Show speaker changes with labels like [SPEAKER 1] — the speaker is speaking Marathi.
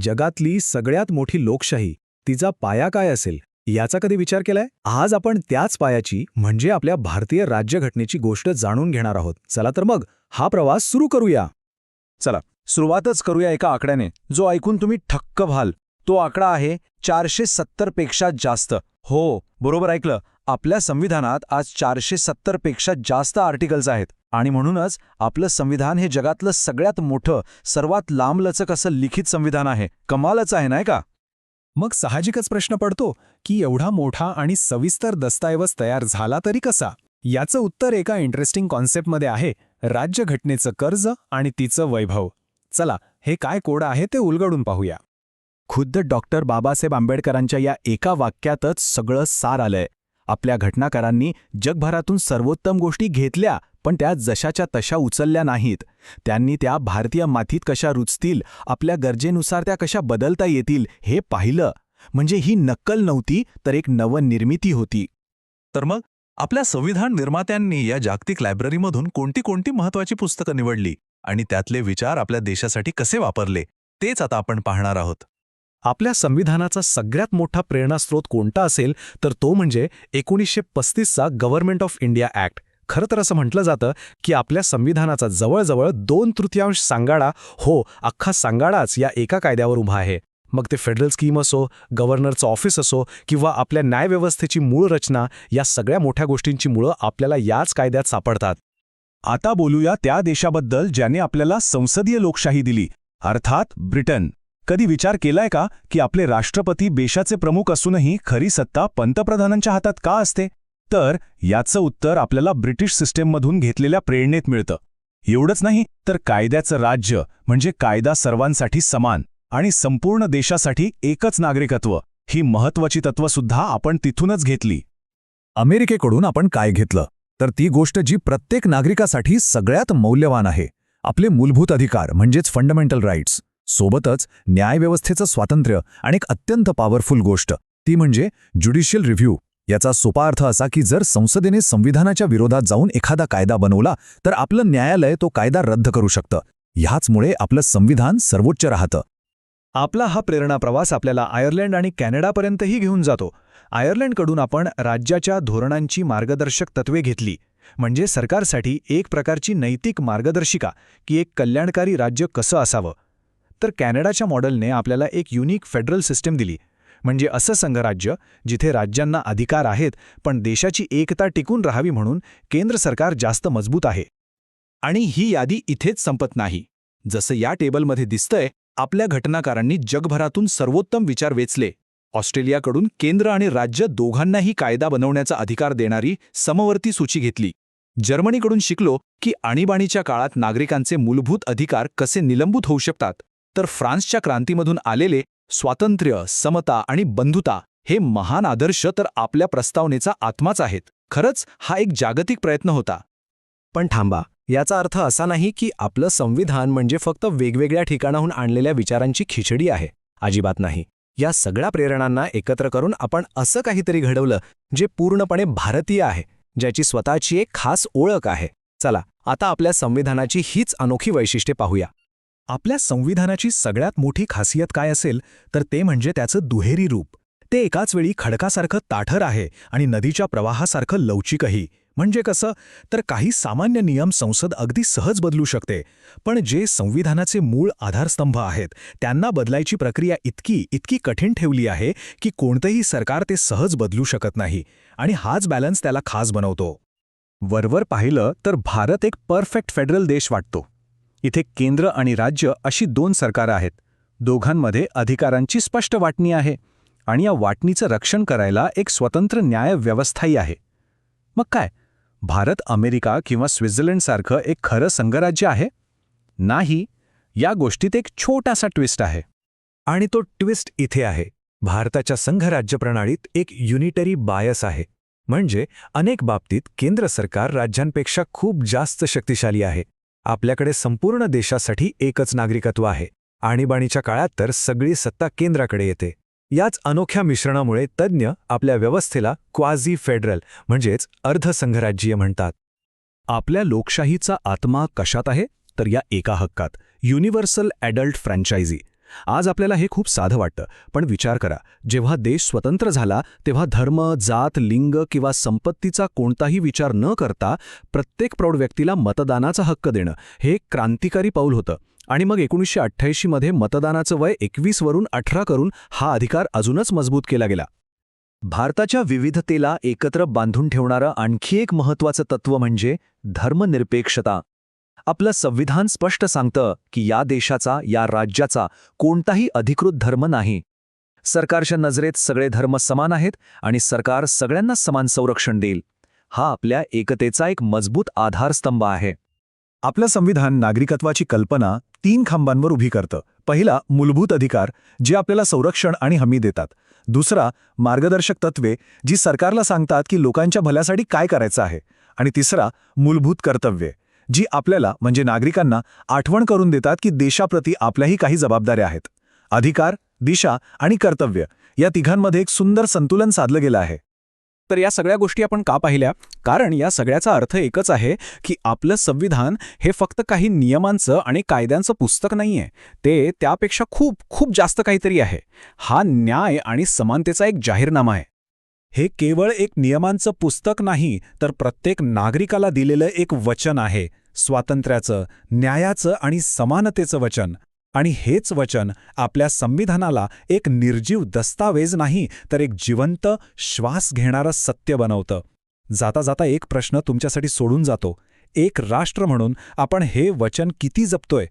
[SPEAKER 1] जगातली सगळ्यात मोठी लोकशाही तिचा पाया काय असेल याचा कधी विचार केलाय? आज आपण त्याच पायाची म्हणजे आपल्या भारतीय राज्यघटनेची गोष्ट जाणून घेणार आहोत. चला तर मग हा प्रवास सुरू करूया.
[SPEAKER 2] चला सुरुवातच करूया एका आकड्याने. जो ऐकून तुम्ही ठक्क व्हाल. तो आकडा आहे चारशे सत्तरपेक्षा जास्त. हो बरोबर ऐकलं. आपल्या संविधानात आज चारशे सत्तरपेक्षा जास्त आर्टिकल्स आहेत. आणि म्हणूनच आपलं संविधान हे जगातलं सगळ्यात मोठं सर्वात लांबलचक असं लिखित संविधान आहे. कमालच आहे नाही का?
[SPEAKER 1] मग साहजिकच प्रश्न पडतो की एवढा मोठा आणि सविस्तर दस्तऐवज तयार झाला तरी कसा? याचं उत्तर एका इंटरेस्टिंग कॉन्सेप्टमध्ये आहे राज्यघटनेचं कर्ज आणि तिचं वैभव. चला हे काय कोड आहे ते उलगडून पाहूया. खुद्द डॉक्टर बाबासाहेब आंबेडकरांच्या या एका वाक्यातच सगळं सार आलंय. आपल्या घटनाकारांनी जगभरातून सर्वोत्तम गोष्टी घेतल्या पण त्या जशाच्या तशा उचलल्या नाहीत. त्यांनी त्या भारतीय मातीत कशा रुचतील आपल्या गरजेनुसार त्या कशा बदलता येतील हे पाहिलं. म्हणजे ही नक्कल नव्हती तर एक नवनिर्मिती होती.
[SPEAKER 3] तर मग आपल्या संविधान निर्मात्यांनी या जागतिक लायब्ररीमधून कोणती कोणती महत्वाची पुस्तकं निवडली आणि त्यातले विचार आपल्या देशासाठी कसे वापरले तेच आता आपण पाहणार आहोत.
[SPEAKER 1] आपल्या संविधानाचा सगळ्यात मोठा प्रेरणास्रोत कोणता असेल तर तो म्हणजे एकोणीसशे पस्तीसचा गव्हर्नमेंट ऑफ इंडिया ॲक्ट. खरं तर असं म्हटलं जातं की आपल्या संविधानाचा जवळजवळ दोन तृतीयांश सांगाडा हो अख्खा सांगाडाच या एका कायद्यावर उभा आहे. मग ते फेडरल स्कीम असो गव्हर्नरचं ऑफिस असो किंवा आपल्या न्यायव्यवस्थेची मूळ रचना या सगळ्या मोठ्या गोष्टींची मुळं आपल्याला याच कायद्यात सापडतात.
[SPEAKER 2] आता बोलूया त्या देशाबद्दल ज्याने आपल्याला संसदीय लोकशाही दिली अर्थात ब्रिटन. कधी विचार केलाय का की आपले राष्ट्रपती देशाचे प्रमुख असूनही खरी सत्ता पंतप्रधानांच्या हातात का असते? तर याचं उत्तर आपल्याला ब्रिटिश सिस्टीममधून घेतलेल्या प्रेरणेत मिळतं. एवढंच नाही तर कायद्याचं राज्य म्हणजे कायदा सर्वांसाठी समान आणि संपूर्ण देशासाठी एकच नागरिकत्व ही महत्वाची तत्वसुद्धा आपण तिथूनच घेतली.
[SPEAKER 1] अमेरिकेकडून आपण काय घेतलं? तर ती गोष्ट जी प्रत्येक नागरिकासाठी सगळ्यात मौल्यवान आहे आपले मूलभूत अधिकार म्हणजेच फंडमेंटल राईट्स सोबतच न्यायव्यवस्थेचं स्वातंत्र्य आणि एक अत्यंत पॉवरफुल गोष्ट ती म्हणजे ज्युडिशियल रिव्ह्यू याचा सोपा अर्थ असा की जर संसदेने संविधानाच्या विरोधात जाऊन एखादा कायदा बनवला तर आपलं न्यायालय तो कायदा रद्द करू शकतं. ह्याचमुळे आपलं संविधान सर्वोच्च राहतं. आपला हा प्रेरणा प्रवास आपल्याला आयर्लंड आणि कॅनडापर्यंतही घेऊन जातो. आयर्लंडकडून आपण राज्याच्या धोरणांची मार्गदर्शक तत्वे घेतली. म्हणजे सरकारसाठी एक प्रकारची नैतिक मार्गदर्शिका की एक कल्याणकारी राज्य कसं असावं? तर कॅनडाच्या मॉडेलने आपल्याला एक युनिक फेडरल सिस्टीम दिली. म्हणजे असं संघराज्य जिथे राज्यांना अधिकार आहेत पण देशाची एकता टिकून राहावी म्हणून केंद्र सरकार जास्त मजबूत आहे. आणि ही यादी इथेच संपत नाही. जसं या टेबलमध्ये दिसतंय आपल्या घटनाकारांनी जगभरातून सर्वोत्तम विचार वेचले. ऑस्ट्रेलियाकडून केंद्र आणि राज्य दोघांनाही कायदा बनवण्याचा अधिकार देणारी समवर्ती सूची घेतली. जर्मनीकडून शिकलो की आणीबाणीच्या काळात नागरिकांचे मूलभूत अधिकार कसे निलंबूत होऊ शकतात. तर फ्रान्सच्या क्रांतीमधून आलेले स्वातंत्र्य समता आणि बंधुता हे महान आदर्श तर आपल्या प्रस्तावनेचा आत्माच आहेत. खरंच हा एक जागतिक प्रयत्न होता. पण थांबा याचा अर्थ असा नाही की आपलं संविधान म्हणजे फक्त वेगवेगळ्या ठिकाणाहून आणलेल्या विचारांची खिचडी आहे. अजिबात नाही. या सगळ्या प्रेरणांना एकत्र करून आपण असं काहीतरी घडवलं जे पूर्णपणे भारतीय आहे ज्याची स्वतःची एक खास ओळख आहे. चला आता आपल्या संविधानाची हीच अनोखी वैशिष्ट्ये पाहूया. आपल्या संविधानाची सगळ्यात मोठी खासियत काय असेल तर ते म्हणजे त्याचं दुहेरी रूप. ते एकाच वेळी खडकासारखं ताठर आहे आणि नदीच्या प्रवाहासारखं लवचिकही. म्हणजे कसं? तर काही सामान्य नियम संसद अगदी सहज बदलू शकते. पण जे संविधानाचे मूळ आधारस्तंभ आहेत त्यांना बदलायची प्रक्रिया इतकी इतकी कठीण ठेवली आहे की कोणतंही सरकार ते सहज बदलू शकत नाही. आणि हाच बॅलन्स त्याला खास बनवतो. वरवर पाहिलं तर भारत एक परफेक्ट फेडरल देश वाटतो. इथे केंद्र आणि राज्य अशी दोन सरकारं आहेत. दोघांमध्ये अधिकारांची स्पष्ट वाटणी आहे आणि या वाटणीचं रक्षण करायला एक स्वतंत्र न्याय व्यवस्थाही आहे. मग काय? भारत अमेरिका किंवा स्वित्झर्लंडसारखं एक खरं संघराज्य आहे? नाही या गोष्टीत एक छोटासा ट्विस्ट आहे. आणि तो ट्विस्ट इथे आहे. भारताच्या संघराज्य प्रणालीत एक युनिटरी बायस आहे. म्हणजे अनेक बाबतीत केंद्र सरकार राज्यांपेक्षा खूप जास्त शक्तिशाली आहे. आपल्याकडे संपूर्ण देशासाठी एकच नागरिकत्व आहे. आणीबाणीच्या काळात तर सगळी सत्ता केंद्राकडे येते. याच अनोख्या मिश्रणामुळे तज्ज्ञ आपल्या व्यवस्थेला क्वाझी फेडरल म्हणजेच अर्धसंघराज्यीय म्हणतात. आपल्या लोकशाहीचा आत्मा कशात आहे? तर या एका हक्कात युनिव्हर्सल ॲडल्ट फ्रँचायझी. आज आपल्याला हे खूप साधं वाटतं. पण विचार करा जेव्हा देश स्वतंत्र झाला तेव्हा धर्म जात लिंग किंवा संपत्तीचा कोणताही विचार न करता प्रत्येक प्रौढ व्यक्तीला मतदानाचा हक्क देणं हे क्रांतिकारी पाऊल होतं. आणि मग एकोणीसशे अठ्ठ्याऐंशीमध्ये मतदानाचं वय एकवीसवरून अठरा करून हा अधिकार अजूनच मजबूत केला गेला. भारताच्या विविधतेला एकत्र बांधून ठेवणारं आणखी एक महत्त्वाचं तत्त्व म्हणजे धर्मनिरपेक्षता. आपलं संविधान स्पष्ट सांगतं की या देशाचा या राज्याचा कोणताही अधिकृत धर्म नाही. सरकारच्या नजरेत सगळे धर्म समान आहेत आणि सरकार सगळ्यांना समान संरक्षण देईल. हा आपल्या एकतेचा एक मजबूत आधारस्तंभ आहे.
[SPEAKER 2] आपलं संविधान नागरिकत्वाची कल्पना तीन खांबांवर उभी करतं. पहिला मूलभूत अधिकार जे आपल्याला संरक्षण आणि हमी देतात. दुसरा मार्गदर्शक तत्वे जी सरकारला सांगतात की लोकांच्या भल्यासाठी काय करायचं आहे. आणि तिसरा मूलभूत कर्तव्ये. जी आपल्याला म्हणजे नागरिकांना आठवण करून देतात की देशाप्रती आपल्याही काही जबाबदाऱ्या आहेत. अधिकार दिशा आणि कर्तव्य या तिघांमध्ये एक सुंदर संतुलन साधलं गेलं आहे.
[SPEAKER 4] तर या सगळ्या गोष्टी आपण का पाहिल्या? कारण या सगळ्याचा अर्थ एकच आहे की आपलं संविधान हे फक्त काही नियमांचं आणि कायद्यांचं पुस्तक नाहीये. ते त्यापेक्षा खूप खूप जास्त काहीतरी आहे. हा न्याय आणि समानतेचा एक जाहीरनामा आहे.
[SPEAKER 2] हे केवळ एक नियमांचं पुस्तक नाही तर प्रत्येक नागरिकाला दिलेलं एक वचन आहे स्वातंत्र्याचं न्यायाचं आणि समानतेचं वचन. आणि हेच वचन आपल्या संविधानाला एक निर्जीव दस्तावेज नाही तर एक जिवंत श्वास घेणारं सत्य बनवतं. जाता जाता एक प्रश्न तुमच्यासाठी सोडून जातो. एक राष्ट्र म्हणून आपण हे वचन किती जपतोय?